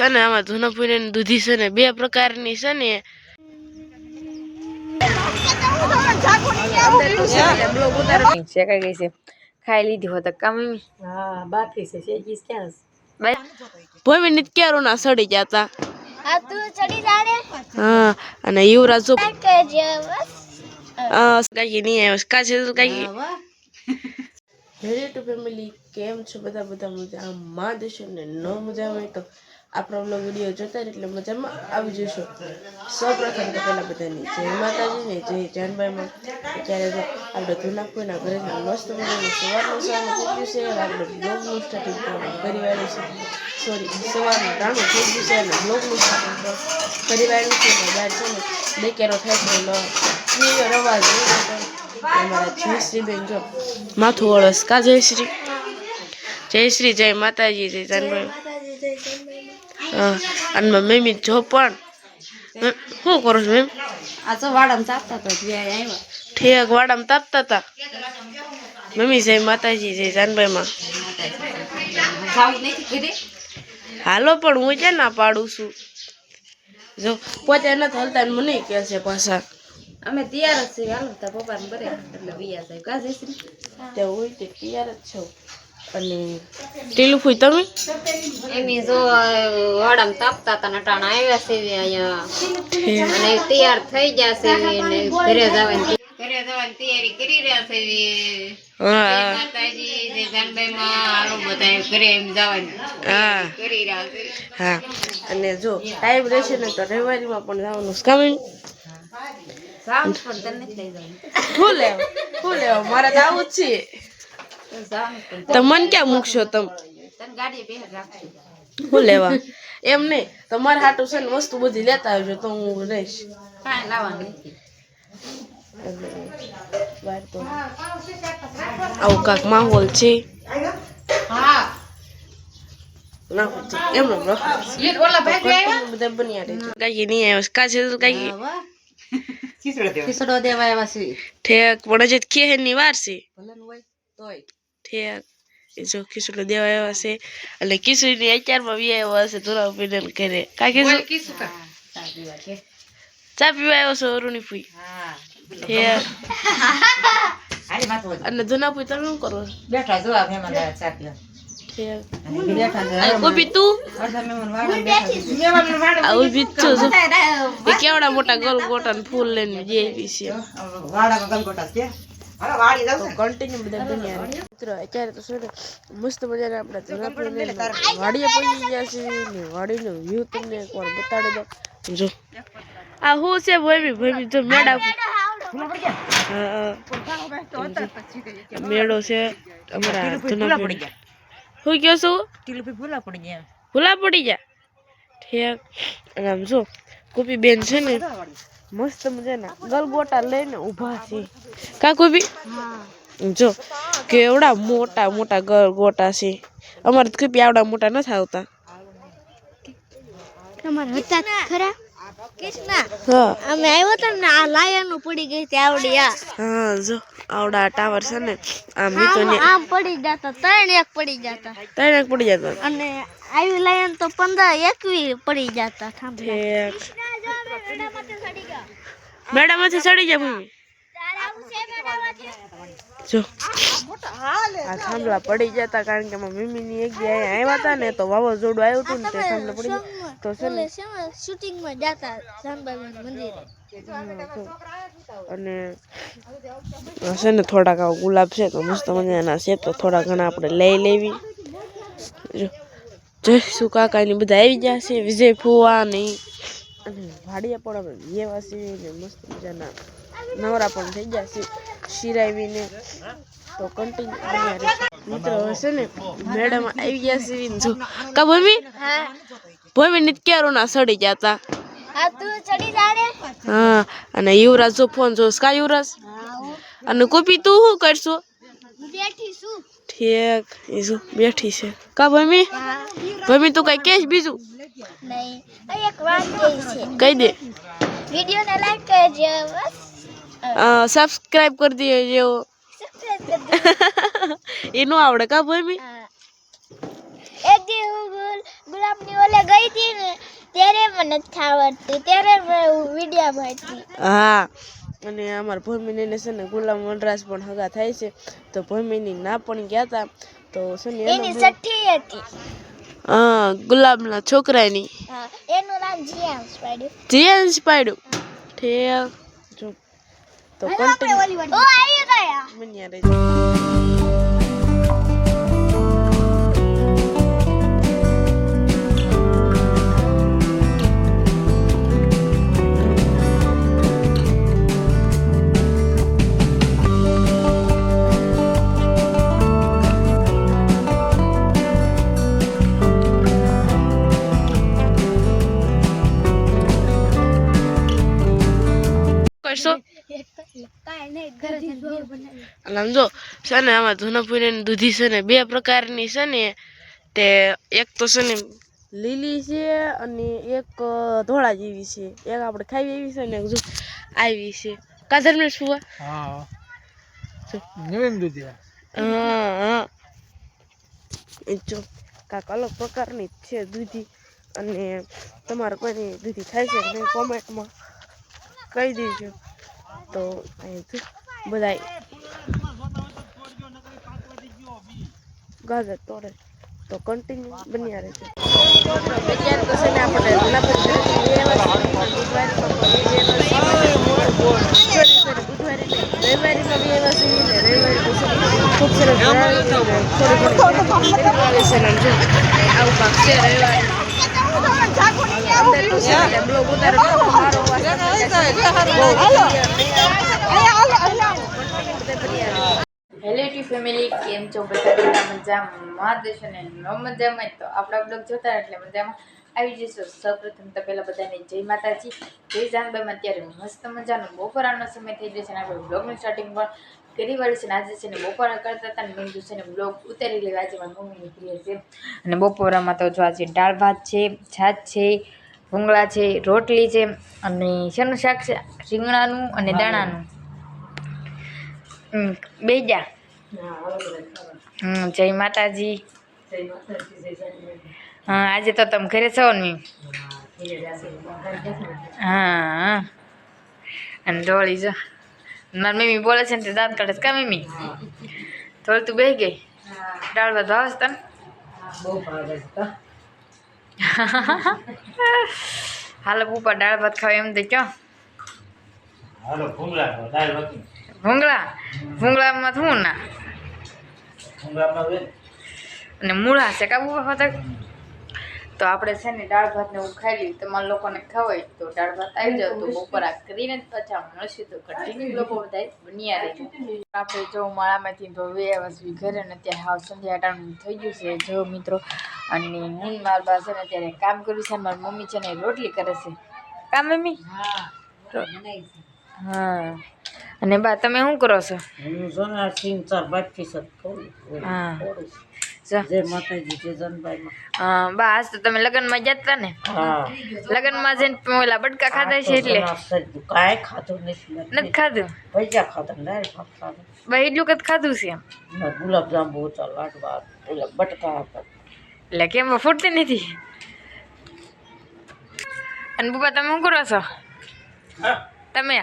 છે ને આમાં ધુનાપુરી અને દૂધી છે ને બે પ્રકારની છે ને. શેકાઈ ગઈ છે? ખાઈ લીધી હોત કામ હા બાકી છે ક્યાં ના સડી અને યુવરાજ જો કાકી નહીં આવ્યો કા છે તો હેલો ટુ ફેમિલી કેમ છો? બધા બધા મજામાં. જશો ને ન મજા હોય તો આપણો બ્લોગ વીડિયો જોતા એટલે મજામાં આવી જશો સૌ પ્રથમ તો પહેલાં બધાની જય માતાજી ને જય જાનભાઈમાં. અત્યારે તો આપણે કોઈના ઘરે મસ્ત મજાનું સવારનું સવારનું થઈ છે. આપણે બ્લોગનું સ્ટાર્ટિંગ કરી વાળ્યું છે. સોરી સવારનું ટાણું થઈ ગયું છે અને બ્લોગનું સ્ટાર્ટિંગ કરી વાળ્યું છે. બહાર છે ને બેકેરો થાય છે એનો ક્લિયર જય શ્રી બેન અમારા જો માથું વળસ. કા જય શ્રી? જય શ્રી જય માતાજી, જય જાનભાઈ. અને મમ્મી જો પણ શું કરો છો મેમ આ તો વાડામાં તાપતા હતા ઠેક વાડામાં તાપતા હતા. મમ્મી જય માતાજી જય જાનભાઈમાં. હાલો પણ હું ક્યાં ના પાડું છું. જો પોતે નથી હલતા ને મને કહે છે પાછા. અમે તૈયાર જ છીએ હાલો તાર પપ્પાને બરે એટલે વિયા સાહેબ કા જઈશું તે હોય તે તૈયાર જ છો. અને ટીલું ફૂઈ તમે? એમી જો વાડામાં તાપતા હતા નટાણા આવ્યા છે અહીંયા. અને તૈયાર થઈ ગયા છે ને ઘરે જવાની ઘરે જવાની તૈયારી કરી રહ્યા છે હા. માતાજી જય જાનભાઈ માં હાલો બધા ઘરે એમ જવાની હા. કરી રહ્યા છે. હા. અને જો ટાઈમ રહેશે ને તો રવિવારીમાં પણ જવાનું. છે. કામ જાવું પણ તને લઈ જવાનું શું લેવા? શું લેવા? મારે તો આવું જ છે. પણ ક્યાં મૂકશો તમે? શું લેવા? એમ નહીં. તમારે હાટું છે ને વસ્તુ બધી લેતા આવજો તો હું રહીશ. કાંઈ લાવવાનું આવું કાંક માહોલ છે. હા. કા ઠેક પણ હજી ખેહરની વાર છે. એ જો ખીચડો દેવા આવ્યા છે એટલે ખીચડીની અત્યારમાં વી આવ્યો હશે ધોરા પીને ઘરે કા કીશું કા ચા પીવા આવ્યો છો અરુણી માથું અને ધુના ફૂઈ તમે શું કરો? બેઠા જો આ મહેમાન આયા ચા પીવા કેવડા મોટા ગોલ ગોટા ને ફૂલ લઈને જે આવી છે કન્ટિન્યુ બધા બન્યા મિત્રો અત્યારે તો શું મસ્ત મજાના આપણે વાડીએ પહોંચી ગયા છે ને વાડીનો વ્યૂ તમને એકવાર બતાડી દો જો. આ હું છે ભોયમી ભોયમી જો મેળા. હા, હા. મેળો છે અમારા ધુનાપુર શું કહો છો? ભૂલા પડી ગયા ભૂલા પડી ગયા. ઠેક. અને આમ જો કોપી બેન છે ને મસ્ત મજાના. ગલગોટા લઈને ઊભા છે. કા બી? જો કેવડા મોટા મોટા ગલગોટા છે. અમારે તો કોપી આવડા મોટા નથી આવતા. તમારે હતા ખરા. કૃષ્ણા અમે આવ્યો તો ને આ લાયન પડી ગઈ હતી આવડી આ. હા જો. આવડા ટાવર છે ને આમ નીચે આમ આમ પડી જતા ત્રણ એક પડી જતા. ત્રણ એક પડી જતા. અને આવી લાયન તો પંદર એકવી પડી જતા થાંભલા. મેડમ મેડામાંથી ચડી ગયા મમ્મી? જો. આ પડી જતા કારણ કે મમ્મીની એક દી આવ્યા હતા ને તો વાવાઝોડું આવ્યું હતું ને તે થાંભલા પડી ગયા. તો છે ને શૂટિંગમાં જતા શાંબાબા મંદિરે અને છે ને થોડાક ગુલાબ છે તો મસ્ત મજાના છે તો થોડા ઘણા આપણે લઈ લેવી. જો. જયસુ કાકાની બધા આવી ગયા છે, વિજય ફુવા ને. અને વાડિયા પણ એવા છે ને મસ્ત મજાના. નવરા પણ થઈ ગયા છે શિરાવીને. તો કન્ટિન્યુ મિત્રો હશે ને મેડમ આવી ગયા છે જો. કા ભૂમિ ભૂમિ ને ક્યારો ના સડી ગયા આ તું ચડી જાને હા અને યુવરાજ જો ફોન જોશ. કા યુવરાજ? અને કોપી તું શું કરશો? ઠીક જો બેઠી છે. કા ભમી ભમી તું કઈ કેશ બીજું? કહી દે. વીડિયો ને લાઈક કરજો બસ. સબસ્ક્રાઇબ કરી દેજો સબસ્ક્રાઇબ કરી એનું આવડે કા ભમી એક દી હું ગુલ ગુલાબની ઓલે ગઈ હતી મને થાવડતી ત્યારે વિડિયા ભરતી હા. અને અમારા ભૂમિને ને છે ને ગુલામ વનરાજ પણ હગા થાય છે. તો ભૂમિની ના પણ ગયા હતા તો છે ને એનો સઠ્ઠી હતી. હા ગુલાબના છોકરાની. એનું નામ જીયાંશ પાડ્યું જીએન્સ પાડ્યું ઠેક. જો તો કન્ટિન્યુ ઓ આવી ગયા. બન્યા રહેજો. જો છે ને આમાં ધુનાપુરી દૂધી છે ને બે પ્રકારની છે ને તે એક તો છે ને લીલી છે અને એક ધોળા જેવી છે. એક આપણે ખાઈ એવી છે ને જો આવી છે. કાધર ને શું હા. નવીન દૂધી હા હા. એ જો કાંક અલગ પ્રકારની છે દૂધી. અને તમારે કોઈની દૂધી થાય છે કોમેન્ટમાં કહી દેજો. તો બધા ગાજર તોડે તો કન્ટિન્યુ બન્યા રહેશે તો છે ને આપણે રવિવારી ખૂબ સરસ આવે પાક છે રવિવારે અંદર તો છે બ્લોગ ઉતારે મારો ફેમિલી કેમ છો? બધા મજામાં? દેશો ને મજામાં. તો આપણા બ્લોગ જોતા એટલે મજામાં આવી જઈશું. સૌપ્રથમ તો પહેલાં બધાને જય માતાજી. જય જાનબાઈમાં અત્યારે મસ્ત મજાનો બપોરાનો સમય થઈ જશે અને આપણે બ્લોગનું સ્ટાર્ટિંગ પણ કરી વાળી છે ને આજે છે ને બપોરા કરતા હતા ને મેં છે ને ઉતારી લેવા. આજે મમ્મીની પ્રિય છે. અને બપોરામાં તો જો આજે દાળ ભાત છે, છાશ છે ભૂંગળા છે રોટલી છે અને શેનું શાક છે રીંગણાનું અને દાણાનું. બેજા. હમ જય માતાજી. હા આજે તો તમે ઘરે છો ને? હા. અને ઢોળી જો. મારી મમ્મી બોલે છે ને તે દાંત કાઢે કા મમ્મી? ઢોળ તું બે ગઈ? દાળ ભાત તને? બહુ તને હાલો ભૂપા દાળ ભાત ખાવ એમ તો કયો? ભૂંગળા ભૂંગળામાં શું ના? અને મૂળા છે કાબુ હોતા? તો આપણે છે ને દાળ ભાત ને એવું ખાઈ લઈએ તમારા લોકોને ખવાય તો. દાળ ભાત આવી જાવ તો બપોરા કરીને જ પાછા મળશે તો કન્ટિન્યુ લોકો બધા બન્યા રહેજો આપણે જો માળામાંથી તો વે વસવી ઘરે ને ત્યાં હાવ સંધ્યા ટાણું થઈ ગયું છે. જો મિત્રો અને હું મારા બા છે ને અત્યારે કામ કર્યું છે મારી મમ્મી છે ને રોટલી કરે છે. કામ મમ્મી? હા અને બા તમે શું કરો છો? હું સોના સિંહ ચાર બાકી હા. જય માતાજી જય જનભાઈ હા બા આજ તો તમે લગ્નમાં જતા ને? હા. લગ્નમાં જઈને પેલા બટકા ખાધા છે એટલે? કાંઈ ખાધું નથી નથી. ખાધું? પૈસા ખાધા એટલું કદ ખાધું છે એમ? ગુલાબ જાંબુ હતા લાડવા ઓલા બટકા હતા. એટલે કેમ ફૂટતી નથી? અને બુબા તમે શું કરો છો? તમે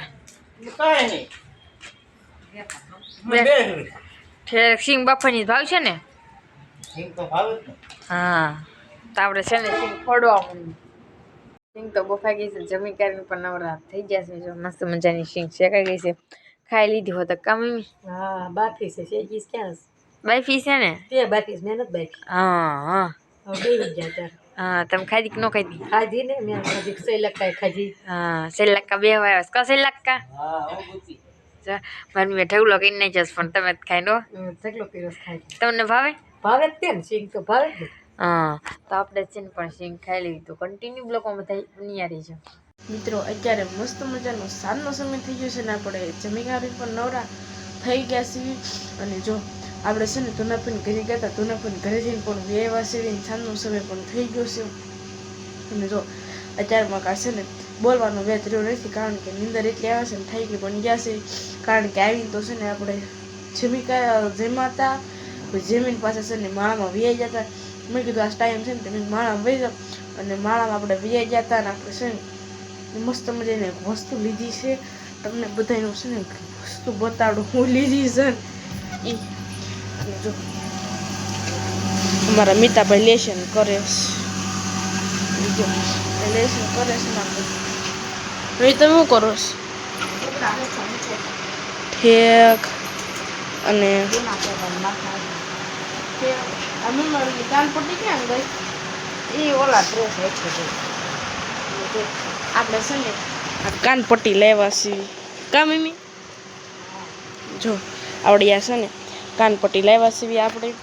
કાંઈ નહીં. ઠેર સિંગ બાફાની ભાવ છે ને? સિંગ તો ભાવે જ ને. હા. તો આપણે છે ને સિંગ ફોડવા માંડ્યું સિંગ તો બફાઈ ગઈ છે. જમી કરીને પણ નવરા થઈ ગયા છે. જો મસ્ત મજાની સિંગ શેકાઈ ગઈ છે. ખાઈ લીધી હોત તો કામ હા બાકી છે. શેકીસ ક્યાં બાફી છે ને? તે બાકી મહેનત બાકી હા હા. હવે ગયા ત્યારે હા તમે ખાધી કે ન ખાધી? ખાધી ને મેં ખાધી. હા સેલક્કા બે વાય કો સેલક્કા હા હું ગુતી. જા નહીં જશ પણ તમે ખાઈ લો. પીરસ ખાઈ તમને ભાવે? ભાવે જ ને સિંગ તો ભાવે જ હા. તો આપણે છે ને પણ સિંગ ખાઈ લેવી તો કન્ટિન્યુ બ્લોકમાં બધા નિયારી છે મિત્રો અત્યારે મસ્ત મજાનો સાંજનો સમય થઈ ગયો છે ને આપણે જમીગારી પણ નવરા થઈ ગયા છીએ. અને જો આપણે છે ને ધુનાપીને ઘરે ગયા હતા ધુનાપીને ઘરે જઈને પણ વેવા સેવીને સાંજનો સમય પણ થઈ ગયો છે. અને જો અત્યારમાં કાં છે ને બોલવાનો વેત રહ્યો નથી કારણ કે નિંદર એટલી આવે છે ને થઈ ગઈ પણ ગયા છે. કારણ કે આવીને તો છે ને આપણે જમીકા જમાતા જમીન પાસે છે ને માળામાં વ્યાઈ જતા મેં કીધું આ ટાઈમ છે ને તમે માળામાં વહી જાઓ અને માળામાં આપણે વ્યાઈ હતા અને આપણે છે ને મસ્ત મજાની એક વસ્તુ લીધી છે તમને બધાનું છે ને વસ્તુ બતાડું હું લીધી છે ને એ જો અમારા મિતાભાઈ લેશન કરે છે લેશન કરે છે ને તમે શું કરો છો ઠેક અને અમે મારી કાન પટ્ટી ક્યાં ગઈ એ ઓલા ડ્રેસ હેઠે છે. આપણે છે ને આ કાનપટ્ટી લેવા છીએ. કા મમ્મી? જો આવડી આ છે ને કાનપટ્ટી લેવા છીએ આપણે.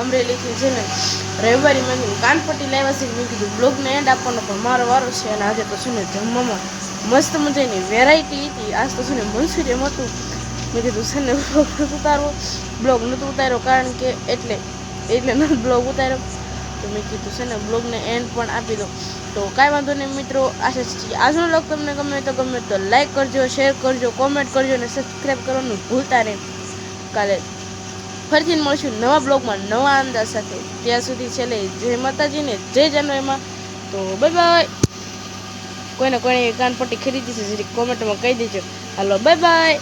અમરેલીથી છે ને, રવિવારે મેં કાનપટ્ટી કાન પટ્ટી લેવા છીએ. મેં કીધું બ્લોગને એન્ડ આપવાનો પણ મારો વારો છે. અને આજે તો છે ને જમવામાં મસ્ત મજાની વેરાયટી હતી. આજ તો છે ને મંચુરિયમ હતું. મેં કીધું છે ને બ્લોગ નથી ઉતારવો. બ્લોગ નથી ઉતાર્યો કારણ કે એટલે એટલે નથી બ્લોગ ઉતાર્યો. તો મેં કીધું છે ને બ્લોગને એન્ડ પણ આપી દો તો કાંઈ વાંધો નહીં મિત્રો, આશા છે આજનો બ્લોગ તમને ગમે તો ગમે તો લાઈક કરજો શેર કરજો કોમેન્ટ કરજો અને સબસ્ક્રાઈબ કરવાનું ભૂલતા નહીં. કાલે ફરીથી મળશું નવા બ્લોગમાં નવા અંદાજ સાથે. ત્યાં સુધી છેલ્લે જય માતાજીને જય જાનવીમાં તો બાય બાય કોઈને કોઈને કાનપટ્ટી ખરીદી છે જરી કોમેન્ટમાં કહી દેજો. હાલો બાય બાય